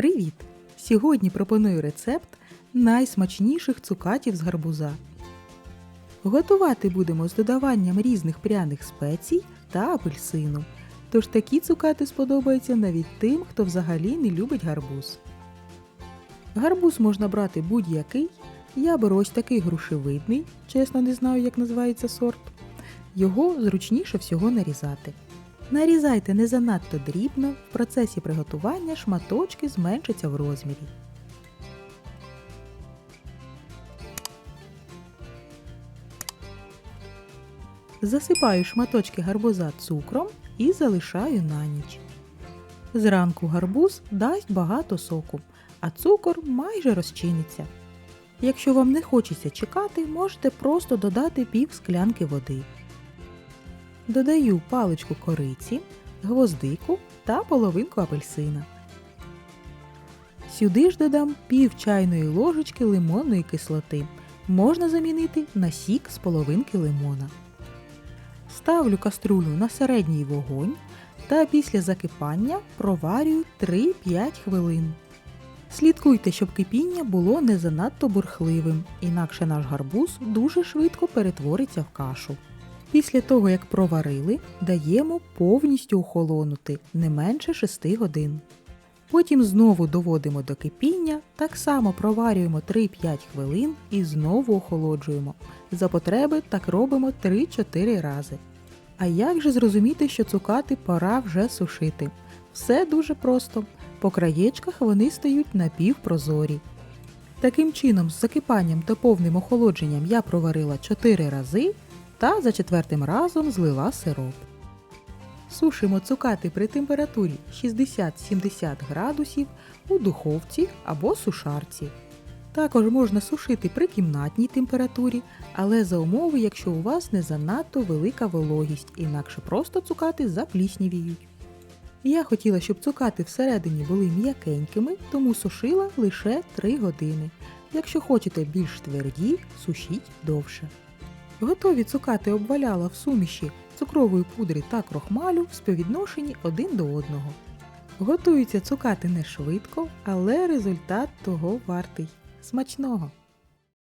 Привіт! Сьогодні пропоную рецепт найсмачніших цукатів з гарбуза. Готувати будемо з додаванням різних пряних спецій та апельсину. Тож такі цукати сподобаються навіть тим, хто взагалі не любить гарбуз. Гарбуз можна брати будь-який. Я беру ось такий грушевидний, чесно не знаю, як називається сорт. Його зручніше всього нарізати. Нарізайте не занадто дрібно, в процесі приготування шматочки зменшаться в розмірі. Засипаю шматочки гарбуза цукром і залишаю на ніч. Зранку гарбуз дасть багато соку, а цукор майже розчиниться. Якщо вам не хочеться чекати, можете просто додати пів склянки води. Додаю паличку кориці, гвоздику та половинку апельсина. Сюди ж додам пів чайної ложечки лимонної кислоти. Можна замінити на сік з половинки лимона. Ставлю каструлю на середній вогонь та після закипання проварюю 3-5 хвилин. Слідкуйте, щоб кипіння було не занадто бурхливим, інакше наш гарбуз дуже швидко перетвориться в кашу. Після того, як проварили, даємо повністю охолонути не менше 6 годин. Потім знову доводимо до кипіння, так само проварюємо 3-5 хвилин і знову охолоджуємо. За потреби так робимо 3-4 рази. А як же зрозуміти, що цукати пора вже сушити? Все дуже просто. По краєчках вони стають напівпрозорі. Таким чином, з закипанням та повним охолодженням я проварила 4 рази та за четвертим разом злила сироп. Сушимо цукати при температурі 60-70 градусів у духовці або сушарці. Також можна сушити при кімнатній температурі, але за умови, якщо у вас не занадто велика вологість, інакше просто цукати запліснівіють. Я хотіла, щоб цукати всередині були м'якенькими, тому сушила лише 3 години. Якщо хочете більш тверді, сушіть довше. Готові цукати обваляла в суміші цукрової пудри та крохмалю в співвідношенні один до одного. Готуються цукати не швидко, але результат того вартий. Смачного!